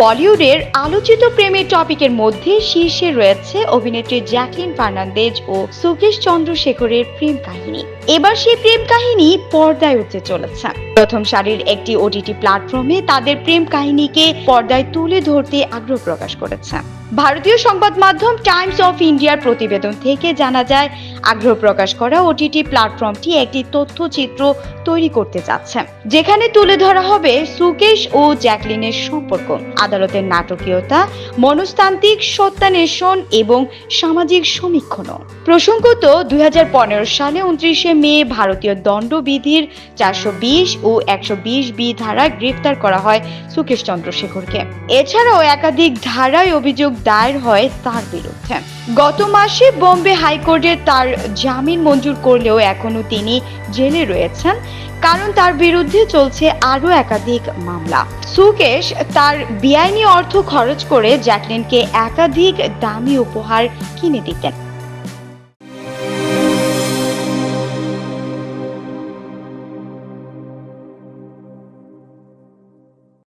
বলিউডের আলোচিত প্রেমের টপিকের মধ্যে শীর্ষে রয়েছে অভিনেত্রী জ্যাকলিন ফার্নান্দেজ ও সুকেশ চন্দ্রশেখরের প্রেম কাহিনী। এবার সেই প্রেম কাহিনী পর্দায় উঠতে চলেছে। প্রথম সারির একটি ওটিটি প্ল্যাটফর্মে তাদের প্রেম কাহিনীকে পর্দায় তুলে ধরতে আগ্রহ প্রকাশ করেছে। ভারতীয় সংবাদ মাধ্যম টাইমস অফ ইন্ডিয়ার প্রতিবেদন থেকে জানা যায়, আগ্রহ প্রকাশ করা ওটিটি প্ল্যাটফর্মটি একটি তথ্যচিত্র তৈরি করতে যাচ্ছে, যেখানে তুলে ধরা হবে সুকেশ ও জ্যাকলিনের সম্পর্ক, আদালতের নাটকীয়তা, মনস্তান্ত্রিক সত্যান্বেষণ এবং সামাজিক সমীক্ষণও। প্রসঙ্গত, দুই হাজার পনেরো সালে উনত্রিশে মে ভারতীয় দণ্ডবিধির চারশো বিশ ও একশো বিশ বি ধারায় গ্রেফতার করা হয় সুকেশ চন্দ্রশেখরকে এছাড়াও একাধিক ধারায় অভিযোগ দায়ের হয় তার বিরুদ্ধে। গত মাসে বোম্বে হাইকোর্টে তার জামিন মঞ্জুর করলেও এখনও তিনি জেলে রয়েছেন, কারণ তার বিরুদ্ধে চলছে আরও একাধিক মামলা। সুকেশ তার বেআইনি অর্থ খরচ করে জ্যাকলিনকে একাধিক দামি উপহার কিনে দিতেন।